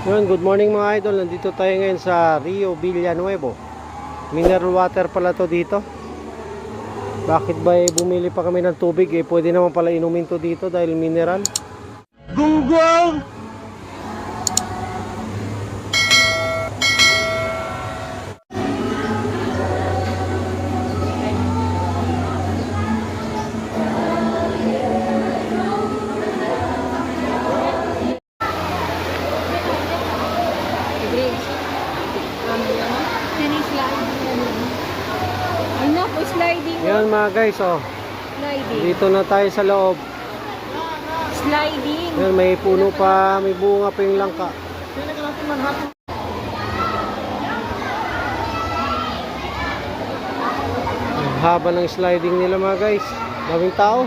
Yun, good morning mga idol. Nandito tayo ngayon sa Rio Villanuevo. Mineral water pala to dito. Bakit ba eh, bumili pa kami ng tubig? Eh, pwede naman pala inumin to dito dahil mineral. Gunggong! Mga guys, oh. Sliding. Dito na tayo sa loob. Sliding. Yan, may puno pa, may bunga pa yung langka. Ang haba ng sliding nila mga guys. Daming tao.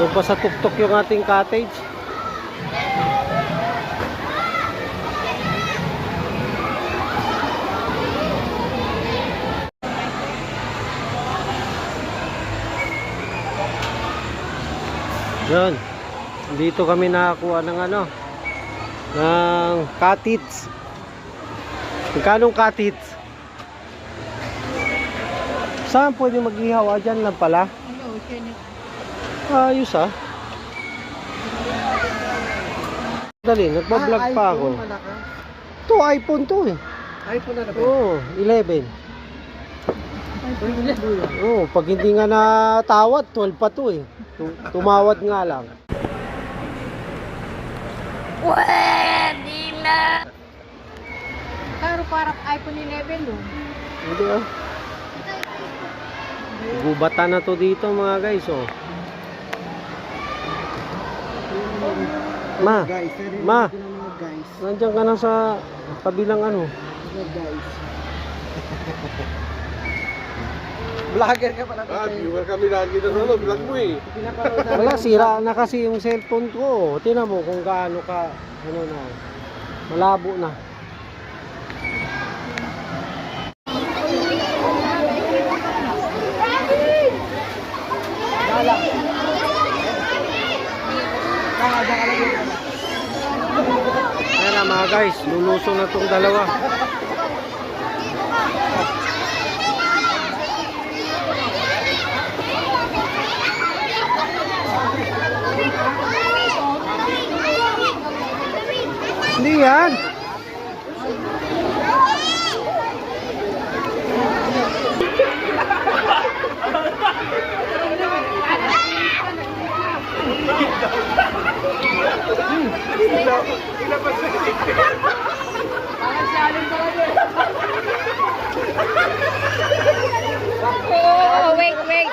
Doon pa sa tuktok yung ating cottage. Yun. Dito kami nakakuha ng ano ng cottage. Magkano cottage? Saan pwede mag-ihaw? Ah, dyan lang pala. Ano, Ayos ah. Dali, nagbablog pa ako. To iPhone to eh. iPhone na Oo, 11. Oo, pag hindi nga natawad, 12 pa to eh. Tu- Tumawad nga lang. Pero parang iPhone 11 no? Hindi ah. Gubata na to dito mga guys oh. Ma, Guys, Ma. nandiyan ka na sa kabilang ano. Mga guys. Vlogger ka pala. Ah, viewer kami lagi na ano, vlog mo eh. Wala, sira na kasi yung cellphone ko. Tingnan mo kung gaano ka, ano na, malabo na. Ayan na mga guys, lulusong na tong dalawa. Hindi yan. Oh, wait, wait.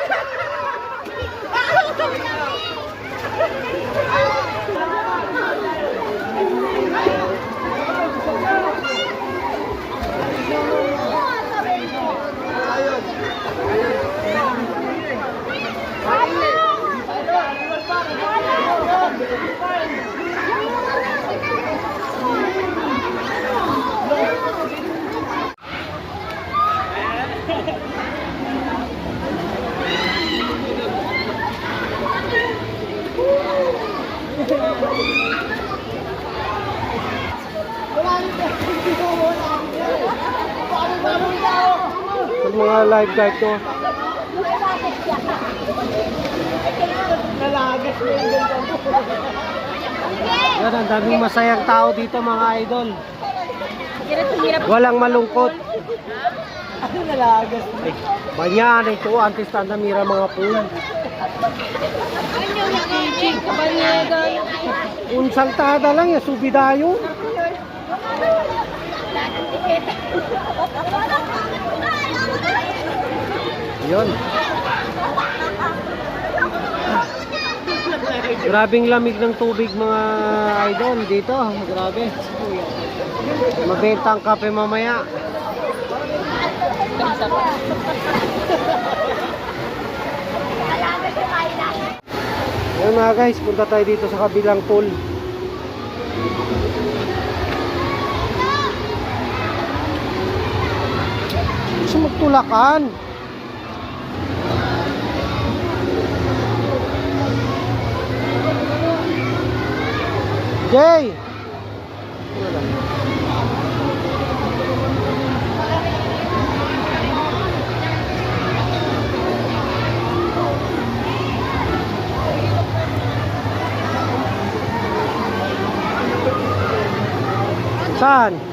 Sa mga lifeguard ko. Yan, ang daming masayang tao dito mga idol. Walang malungkot. Ano nalagas? Eh, banyan ito, antes na namira mga pool. Ano yung teaching? Kabanyagan. Unsang tada lang ya, subidayo. Yun. Grabing lamig ng tubig mga idol dito. Grabe. Mabenta ang kape mamaya. Ayun mga guys, punta tayo dito sa kabilang pool. Gusto magtulakan. Jay! Saan?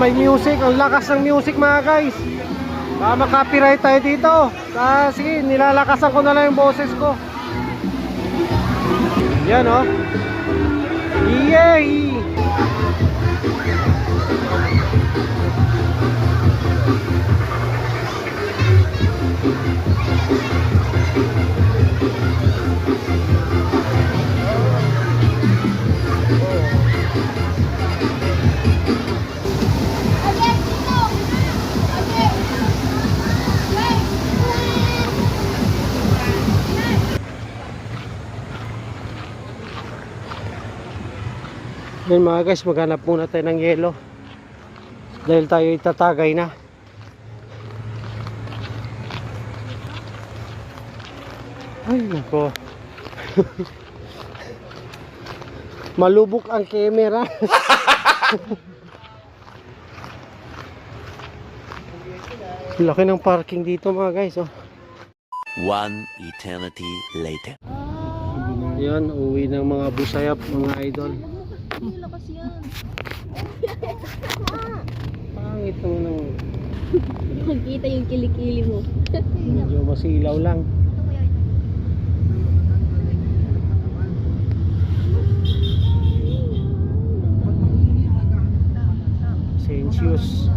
May music. Ang lakas ng music mga guys. Baka makapiright tayo dito. Ah, sige, nilalakasan ko na lang yung boses ko. Yan oh. Yay! Yan mga guys, maghanap muna tayo ng yelo. Dahil tayo itatagay na. Ay, nako. Malubok ang camera. Laki ng parking dito mga guys. Oh. One eternity later. Yan, uwi ng mga busayap, mga idol. Ay, lakas yan. Pangit mo nang... Makikita yung kilikili mo. Medyo masilaw lang. Sensius.